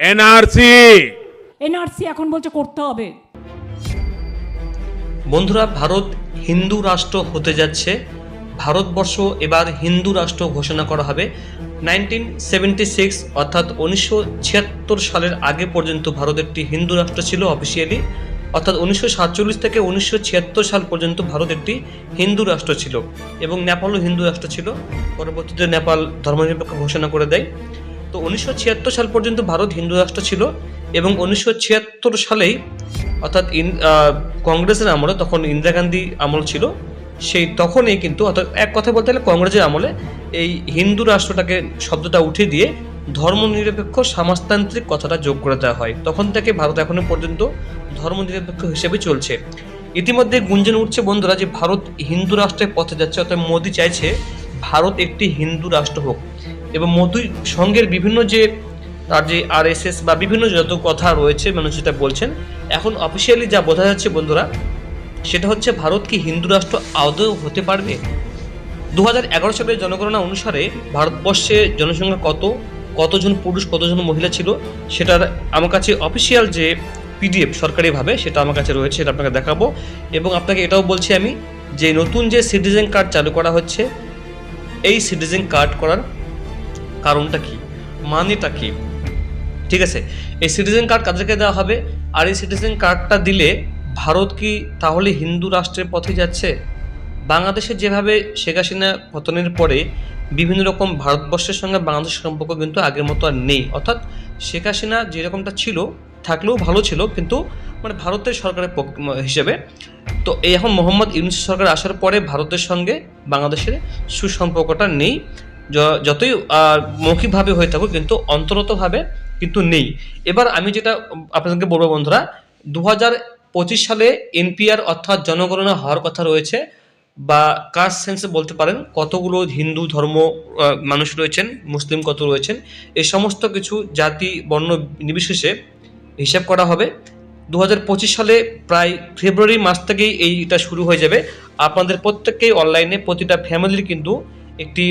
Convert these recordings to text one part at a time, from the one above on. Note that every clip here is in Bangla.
এনআরসি। এনআরসি এখন বলছে করতে হবে। বন্ধুরা ভারত হিন্দু রাষ্ট্র হতে যাচ্ছে। ভারতবর্ষ এবার হিন্দু রাষ্ট্র ঘোষণা করা হবে। নাইনটিন সেভেন্টি সিক্স অর্থাৎ উনিশশো ছিয়াত্তর সালের আগে পর্যন্ত ভারত একটি হিন্দু রাষ্ট্র ছিল অফিসিয়ালি অর্থাৎ উনিশশো সাতচল্লিশ থেকে উনিশশো ছিয়াত্তর সাল পর্যন্ত ভারত একটি হিন্দু রাষ্ট্র ছিল এবং নেপালও হিন্দু রাষ্ট্র ছিল। পরবর্তীতে নেপাল ধর্মনিরপেক্ষ ঘোষণা করে দেয়। তো উনিশশো ছিয়াত্তর সাল পর্যন্ত ভারত হিন্দু রাষ্ট্র ছিল এবং উনিশশো ছিয়াত্তর সালেই অর্থাৎ কংগ্রেসের আমলে তখন ইন্দিরা গান্ধী আমল ছিল। সেই তখনই কিন্তু অর্থাৎ এক কথা বলতে গেলে কংগ্রেসের আমলে এই হিন্দু রাষ্ট্রটাকে শব্দটা উঠে দিয়ে ধর্মনিরপেক্ষ সমাজতান্ত্রিক কথাটা যোগ করে দেওয়া হয়। তখন থেকে ভারত এখনও পর্যন্ত ধর্মনিরপেক্ষ হিসেবে চলছে। ইতিমধ্যে গুঞ্জন উঠছে বন্ধুরা যে ভারত হিন্দু রাষ্ট্রের পথে যাচ্ছে, অর্থাৎ মোদী চাইছে ভারত একটি হিন্দু রাষ্ট্র হোক। এবং মোদী সঙ্গের বিভিন্ন যে, তার যে আরএসএস বা বিভিন্ন যত কথা রয়েছে, মানুষ যেটা বলছেন, এখন অফিসিয়ালি যা বোঝা যাচ্ছে বন্ধুরা, সেটা হচ্ছে ভারত কি হিন্দু রাষ্ট্র আদৌ হতে পারবে? দু এগারো সালের জনগণনা অনুসারে ভারতবর্ষে জনসংখ্যা কত, কতজন পুরুষ, কতজন মহিলা ছিল, সেটার আমার কাছে অফিসিয়াল যে পিডিএফ সরকারিভাবে সেটা আমার কাছে রয়েছে, সেটা আপনাকে দেখাবো। এবং আপনাকে এটাও বলছি আমি, যে নতুন যে সিটিজেন কার্ড চালু করা হচ্ছে, এই সিটিজেন কার্ড করার কারণটা কি? মানেটা কি? ঠিক আছে, এই সিটিজেন কার্ড কাদেরকে দেওয়া হবে? আর এই সিটিজেন কার্ডটা দিলে ভারত কি তাহলে হিন্দু রাষ্ট্রের পথে যাচ্ছে? বাংলাদেশে যেভাবে শেখ হাসিনা পতনের পরে বিভিন্ন রকম ভারতবর্ষের সঙ্গে বাংলাদেশের সম্পর্ক কিন্তু আগের মতো আর নেই। অর্থাৎ শেখ হাসিনা যেরকমটা ছিল, থাকলেও ভালো ছিল, কিন্তু মানে ভারতের সরকারের হিসেবে। তো এখন মোহাম্মদ ইউনুস সরকার আসার পরে ভারতের সঙ্গে বাংলাদেশের সুসম্পর্কটা নেই। যতই মৌখিকভাবে হয়ে থাকুক, কিন্তু অন্তরতভাবে কিন্তু নেই। এবার আমি যেটা আপনাদেরকে বলব বন্ধুরা দু পঁচিশ সালে এনপিআর অর্থাৎ জনগণনা হওয়ার কথা রয়েছে, বা কাস্ট সেন্সে বলতে পারেন, কতগুলো হিন্দু ধর্ম মানুষ রয়েছেন, মুসলিম কত রয়েছেন এই সমস্ত কিছু জাতি, বর্ণ নির্বিশেষে হিসাব করা হবে। দু হাজার পঁচিশ সালে প্রায় ফেব্রুয়ারি মাস থেকেই এইটা শুরু হয়ে যাবে। আপনাদের প্রত্যেককেই অনলাইনে প্রতিটা ফ্যামিলির কিন্তু একটি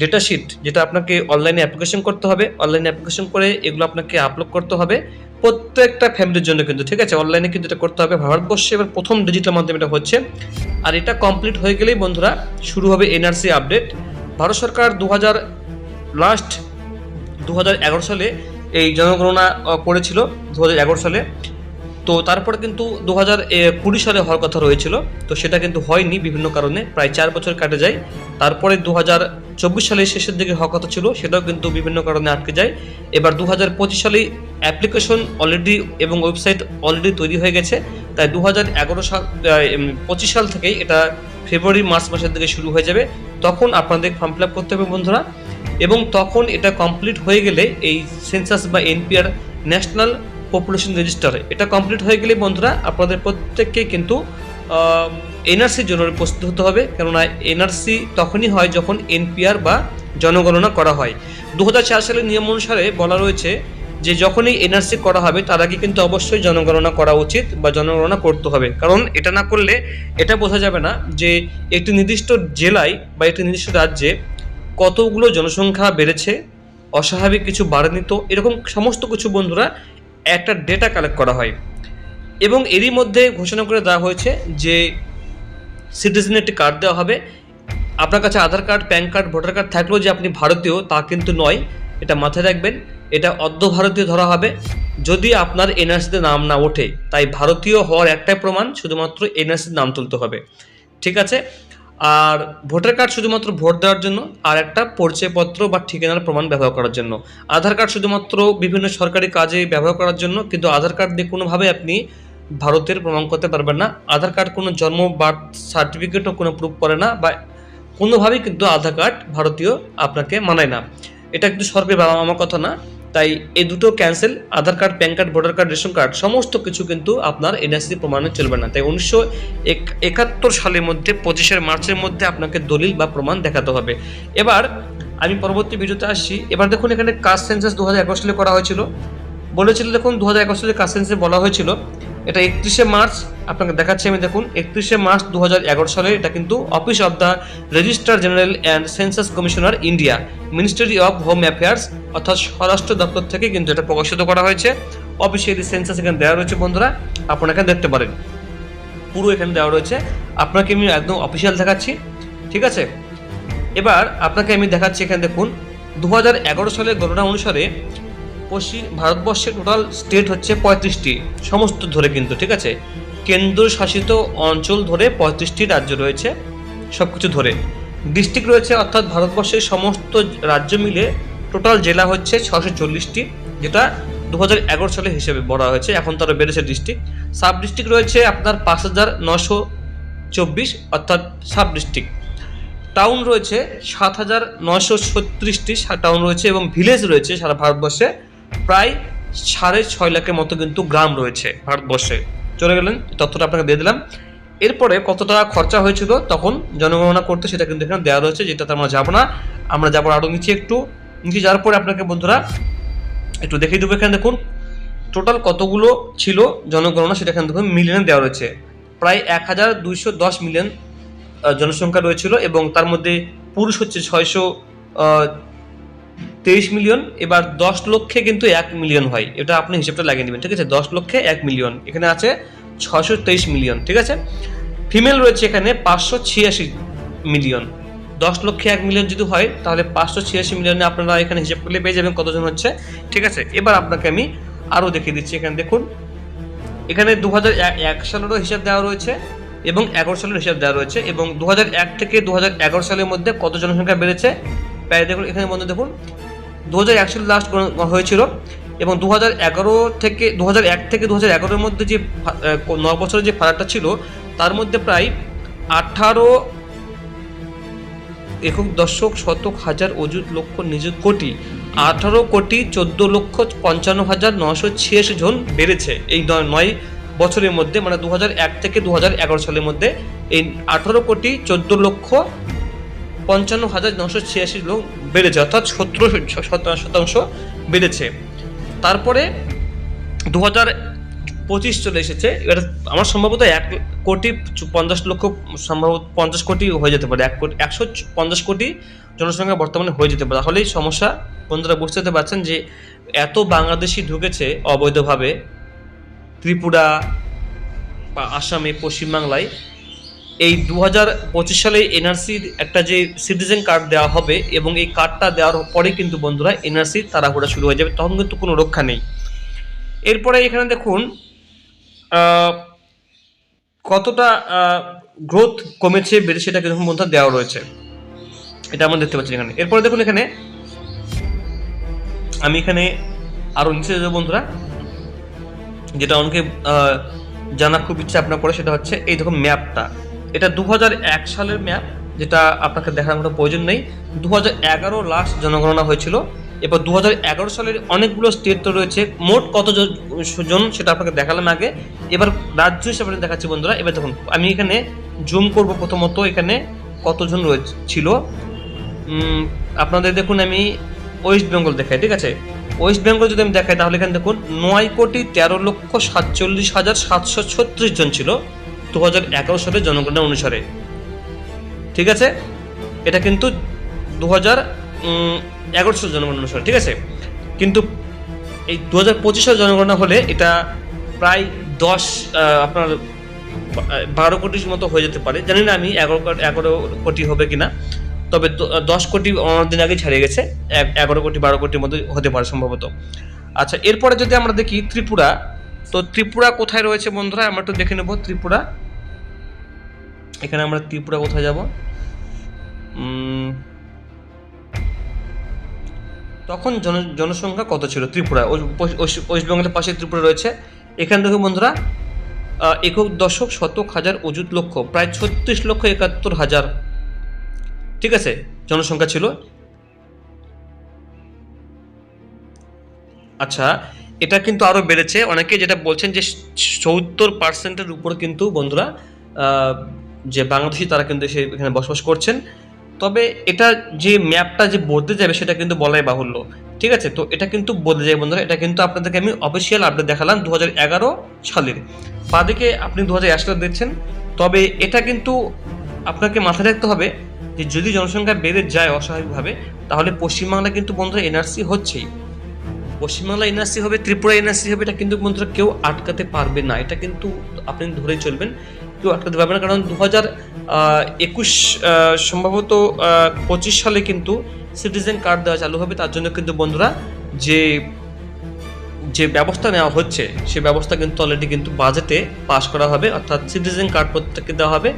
ডেটা শিট যেটা আপনাকে অনলাইনে অ্যাপ্লিকেশন করতে হবে। অনলাইনে অ্যাপ্লিকেশন করে এগুলো আপনাকে আপলোড করতে হবে। প্রত্যেকটা ফ্যামিলির জন্য কিন্তু, ঠিক আছে? অনলাইনে কিন্তু এটা করতে হবে। ভারতবর্ষে এবার প্রথম ডিজিটাল মাধ্যমে এটা হচ্ছে। আর এটা কমপ্লিট হয়ে গেলেই বন্ধুরা, শুরু হবে এনআরসি আপডেট ভারত সরকার দু হাজার লাস্ট দু হাজার এগারো সালে এই জনগণনা করেছিল দু হাজার এগারো সালে। তো তারপরে কিন্তু দু হাজার কুড়ি সালে হওয়ার কথা রয়েছিল। তো সেটা কিন্তু হয়নি বিভিন্ন কারণে, প্রায় চার বছর কাটে যায়। তারপরে দু হাজার চব্বিশ সালের শেষের দিকে হওয়ার কথা ছিল, সেটাও কিন্তু বিভিন্ন কারণে আটকে যায়। এবার দু হাজার পঁচিশ সালে অ্যাপ্লিকেশন অলরেডি এবং ওয়েবসাইট অলরেডি তৈরি হয়ে গেছে। তাই দু হাজার এগারো সাল পঁচিশ সাল থেকেই এটা ফেব্রুয়ারি, মার্চ মাসের দিকে শুরু হয়ে যাবে। তখন আপনাদের ফর্ম ফিল আপ করতে হবে বন্ধুরা। এবং তখন এটা কমপ্লিট হয়ে গেলে এই সেন্সাস বা এনপিআর ন্যাশনাল পপুলেশন রেজিস্টার এটা কমপ্লিট হয়ে গেলে বন্ধুরা, আপনাদের প্রত্যেককে কিন্তু এনআরসির জন্য প্রস্তুত হতে হবে। কেননা এনআরসি তখনই হয় যখন এনপিআর বা জনগণনা করা হয়। দু হাজার চার সালের নিয়ম অনুসারে বলা রয়েছে যে, যখনই এনআরসি করা হবে, তার আগে কিন্তু অবশ্যই জনগণনা করা উচিত বা জনগণনা করতে হবে। কারণ এটা না করলে এটা বোঝা যাবে না যে, একটি নির্দিষ্ট জেলায় বা একটি নির্দিষ্ট রাজ্যে কতগুলো জনসংখ্যা বেড়েছে, অস্বাভাবিক কিছু বাড়েনি তো, এরকম সমস্ত কিছু বন্ধুরা একটা ডেটা কালেক্ট করা হয়। এবং এরই মধ্যে ঘোষণা করে দেওয়া হয়েছে যে সিটিজেন একটি কার্ড দেওয়া হবে। আপনার কাছে Aadhaar card PAN card voter card থাকলেও যে আপনি ভারতীয়, তা কিন্তু নয়। এটা মাথায় রাখবেন, এটা অর্ধ ভারতীয় ধরা হবে। যদি আপনার এনআরসিতে নাম না ওঠে, তাই ভারতীয় হওয়ার একটাই প্রমাণ, শুধুমাত্র এনআরসির নাম তুলতে হবে। ঠিক আছে? আর ভোটার কার্ড শুধুমাত্র ভোট দেওয়ার জন্য আর একটা পরিচয়পত্র বা ঠিকানার প্রমাণ ব্যবহার করার জন্য। আধার কার্ড শুধুমাত্র বিভিন্ন সরকারি কাজে ব্যবহার করার জন্য, কিন্তু আধার কার্ড দিয়ে কোনোভাবে আপনি ভারতের প্রমাণ করতে পারবেন না। আধার কার্ড কোনো জন্ম, বার্থ সার্টিফিকেটও কোনো প্রুফ করে না বা কোনোভাবেই কিন্তু আধার কার্ড ভারতীয় আপনাকে মানায় না। এটা কিন্তু সরকারি বাবা আমার কথা না। তাই এই দুটো cancel Aadhaar card PAN card voter card ration card সমস্ত কিছু কিন্তু আপনার এনআরসি প্রমাণে চলবে না। তাই উনিশশো একাত্তর সালের মধ্যে, পঁচিশের মার্চের মধ্যে আপনাকে দলিল বা প্রমাণ দেখাতে হবে। এবার আমি পরবর্তী ভিডিওতে আসছি। এবার দেখুন এখানে কাস্ট সেন্সাস দু হাজার এগারো সালে করা হয়েছিল। বলেছিল দেখুন দু হাজার একুশ সালে কাস্ট সেন্সাসে বলা হয়েছিল। এটা একত্রিশে মার্চ, আপনাকে দেখাচ্ছি আমি দেখুন, একত্রিশে মার্চ দু হাজার এগারো সালে এটা কিন্তু office of the registrar general and census commissioner India ministry of home affairs অর্থাৎ স্বরাষ্ট্র দপ্তর থেকে কিন্তু এটা প্রকাশিত করা হয়েছে। অফিসিয়ালি সেন্সাস এখানে দেওয়া রয়েছে বন্ধুরা, আপনারা এখানে দেখতে পারেন। পুরো এখানে দেওয়া রয়েছে। আপনাকে আমি একদম অফিসিয়াল দেখাচ্ছি, ঠিক আছে? এবার আপনাকে আমি দেখাচ্ছি এখানে দেখুন দু সালের গণনা অনুসারে পশ্চিম ভারতবর্ষের টোটাল স্টেট হচ্ছে পঁয়ত্রিশটি। সমস্ত ধরে কিন্তু, ঠিক আছে? কেন্দ্রশাসিত অঞ্চল ধরে পঁয়ত্রিশটি রাজ্য রয়েছে সব কিছু ধরে। ডিস্ট্রিক্ট রয়েছে, অর্থাৎ ভারতবর্ষের সমস্ত রাজ্য মিলে টোটাল জেলা হচ্ছে ছশো চল্লিশটি, যেটা দু হাজার এগারো সালে হিসেবে বলা হয়েছে, এখন তারা বেড়েছে ডিস্ট্রিক্ট সাব ডিস্ট্রিক্ট রয়েছে আপনার পাঁচ হাজার নশো চব্বিশ, অর্থাৎ সাব ডিস্ট্রিক্ট টাউন রয়েছে সাত হাজার নয়শো ছত্রিশটি টাউন রয়েছে এবং ভিলেজ রয়েছে সারা ভারতবর্ষে। প্রায় সাড়ে ছয় লাখের মতো কিন্তু গ্রাম রয়েছে ভারতবর্ষে। চলে গেলেন তথ্যটা আপনাকে দিয়ে দিলাম। এরপরে কত টাকা খরচা হয়েছিল তখন জনগণনা করতে সেটা কিন্তু এখানে দেওয়া রয়েছে, যেটাতে আমরা যাব না। আমরা যাব আরও নিচে একটু। নিচে যাওয়ার পরে আপনাকে বন্ধুরা একটু দেখিয়ে দেবো এখানে দেখুন। টোটাল কতগুলো ছিল জনগণনা সেটা এখানে দেখুন মিলিয়নে দেওয়া রয়েছে। প্রায় এক হাজার দুইশো দশ মিলিয়ন জনসংখ্যা রয়েছিল এবং তার মধ্যে পুরুষ হচ্ছে ছয়শো তেইশ মিলিয়ন, এবার দশ লক্ষে কিন্তু এক মিলিয়ন হয়। এটা আপনি হিসেবটা লাগিয়ে নেবেন, ঠিক আছে? দশ লক্ষে এক মিলিয়ন। এখানে আছে ছশো তেইশ মিলিয়ন, ঠিক আছে? ফিমেল রয়েছে এখানে পাঁচশো ছিয়াশি মিলিয়ন। দশ লক্ষে এক মিলিয়ন যদি হয়, তাহলে পাঁচশো ছিয়াশি মিলিয়নে আপনারা এখানে হিসেব করলে পেয়ে যাবেন কতজন হচ্ছে? ঠিক আছে? এবার আপনাকে আমি আরও দেখিয়ে দিচ্ছি এখানে, দেখুন। এখানে দু হাজার এক সালেরও হিসাব দেওয়া রয়েছে এবং এগারো সালের হিসাব দেওয়া রয়েছে এবং দু হাজার এক থেকে দু হাজার এগারো সালের মধ্যে কত জনসংখ্যা বেড়েছে? প্রায় দেখুন, এখানে বন্ধু দেখুন দু হাজার এক সালে লাস্ট হয়েছিল এবং দু হাজার এগারো থেকে দু হাজার এক থেকে দু হাজার এগারোর মধ্যে যে ন বছরের যে ফারাকটা ছিল, তার মধ্যে প্রায় আঠারো একক দশক শতক হাজার অযুত লক্ষ নিযুত কোটি। আঠারো কোটি চোদ্দ লক্ষ পঞ্চান্ন হাজার নশো ছিয়াশি জন বেড়েছে এই নয় বছরের মধ্যে মানে দু হাজার এক থেকে দু হাজার এগারো সালের মধ্যে। এই আঠারো কোটি চোদ্দ লক্ষ পঞ্চান্ন হাজার নশো ছিয়াশি লোক বেড়েছে, অর্থাৎ সতেরো শতাংশ বেড়েছে। তারপরে দু হাজার পঁচিশ চলে এসেছে। এবার আমার সম্ভবত এক কোটি পঞ্চাশ লক্ষ, সম্ভবত পঞ্চাশ কোটি হয়ে যেতে পারে। এক কোটি একশো পঞ্চাশ কোটি জনসংখ্যা বর্তমানে হয়ে যেতে পারে। তাহলেই সমস্যা। বন্ধুরা, বুঝতে পারছেন যে এত বাংলাদেশি ঢুকেছে অবৈধভাবে, ত্রিপুরা বা আসামে, পশ্চিমবাংলায়। এই দু হাজার পঁচিশ সালে এনআরসির একটা যে সিটিজেন কার্ড দেওয়া হবে এবং এই কার্ডটা দেওয়ার পরে কিন্তু বন্ধুরা এনআরসি তাড়াহুড়া শুরু হয়ে যাবে, তখন কিন্তু কোনো রক্ষা নেই। এরপরে এখানে দেখুন কতটা গ্রোথ কমেছে বেড়েছে এটা কিন্তু বন্ধুরা দেওয়া রয়েছে। এটা আমরা দেখতে পাচ্ছি এখানে। এরপরে দেখুন এখানে, আমি এখানে আরও নিচে যাব বন্ধুরা। যেটা অনেকে জানা খুব ইচ্ছা আপনার করে, সেটা হচ্ছে এই দেখুন ম্যাপটা এটা দু সালের ম্যাপ, যেটা আপনাকে দেখার কোনো প্রয়োজন নেই। দু হাজার এগারো লাস্ট জনগণনা হয়েছিল। এবার দু সালের অনেকগুলো স্টেট তো রয়েছে। মোট কত জন সেটা আপনাকে দেখালাম আগে। এবার রাজ্য হিসাবে দেখাচ্ছি বন্ধুরা। এবার দেখুন, আমি এখানে জুম করব প্রথমত। এখানে কতজন রয়েছে, ছিল? আপনাদের দেখুন আমি ওয়েস্ট বেঙ্গল দেখাই, ঠিক আছে? ওয়েস্ট বেঙ্গল যদি আমি দেখাই, তাহলে এখানে দেখুন নয় কোটি তেরো লক্ষ সাতচল্লিশ হাজার সাতশো ছত্রিশ জন ছিল। দু হাজার এগারো সালের জনগণনা অনুসারে। ঠিক আছে? এটা কিন্তু দু হাজার এগারো সালের জনগণনা অনুসারে, ঠিক আছে? কিন্তু এই দু হাজার পঁচিশ সালের জনগণনা হলে এটা প্রায় দশ আপনার বারো কোটির মতো হয়ে যেতে পারে। জানি না আমি এগারো এগারো কোটি হবে কিনা, তবে দশ কোটি অনেকদিন আগে ছাড়িয়ে গেছে। এগারো কোটি, বারো কোটির মধ্যে হতে পারে সম্ভবত। আচ্ছা এরপরে যদি আমরা দেখি ত্রিপুরা, তো ত্রিপুরা কোথায় রয়েছে বন্ধুরা? আমরা একটু দেখে নেব ত্রিপুরা। এখানে আমরা ত্রিপুরা কোথায় যাব? তখন জন, জনসংখ্যা কত ছিল? ত্রিপুরা, ওই- ওই- ওই- ওয়েস্ট বেঙ্গলের পাশে ত্রিপুরা রয়েছে। এখানে দেখুন বন্ধুরা একক দশক, শতক, হাজার, অযুত লক্ষ, প্রায় ছত্রিশ লক্ষ একাত্তর হাজার। ঠিক আছে? জনসংখ্যা ছিল। আচ্ছা এটা কিন্তু আরও বেড়েছে। অনেকে যেটা বলছেন যে সত্তর পার্সেন্টের উপর কিন্তু বন্ধুরা যে বাংলাদেশি তারা কিন্তু এসে এখানে বসবাস করছেন। তবে এটা যে ম্যাপটা যে বদলে যাবে সেটা কিন্তু বলাই বাহুল্য। ঠিক আছে? তো এটা কিন্তু বদলে যায় বন্ধুরা। এটা কিন্তু আপনাদেরকে আমি অফিসিয়াল আপডেট দেখালাম দু হাজার এগারো সালের। বাদিকে আপনি দু হাজার দেখছেন। তবে এটা কিন্তু আপনাকে মাথায় রাখতে হবে যে যদি জনসংখ্যা বেড়ে যায় অস্বাভাবিকভাবে, তাহলে পশ্চিমবাংলা কিন্তু বন্ধুরা এনআরসি হচ্ছেই। পশ্চিমবাংলা এনআরসি হবে ত্রিপুরা এনআরসি হবে, এটা কিন্তু বন্ধুরা কেউ আটকাতে পারবে না। এটা কিন্তু আপনি ধরেই চলবেন। কেউ আটকাতে পারবে না। কারণ দু হাজার একুশ সম্ভবত পঁচিশ সালে কিন্তু সিটিজেন কার্ড দেওয়া চালু হবে। তার জন্য কিন্তু বন্ধুরা যে যে ব্যবস্থা নেওয়া হচ্ছে, সে ব্যবস্থা কিন্তু অলরেডি কিন্তু বাজেটে পাশ করা হবে। অর্থাৎ সিটিজেন কার্ড প্রত্যেককে দেওয়া হবে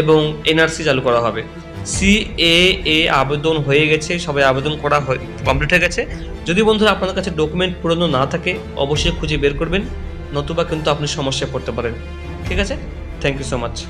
এবং এনআরসি চালু করা হবে। সি এ এ আবেদন হয়ে গেছে, সবাই আবেদন করা কমপ্লিট হয়ে গেছে। যদি বন্ধুরা আপনার কাছে ডকুমেন্ট পুরনো না থাকে, অবশ্যই খুঁজে বের করবেন, নতুবা কিন্তু আপনি সমস্যায় পড়তে পারেন। ঠিক আছে? thank you so much.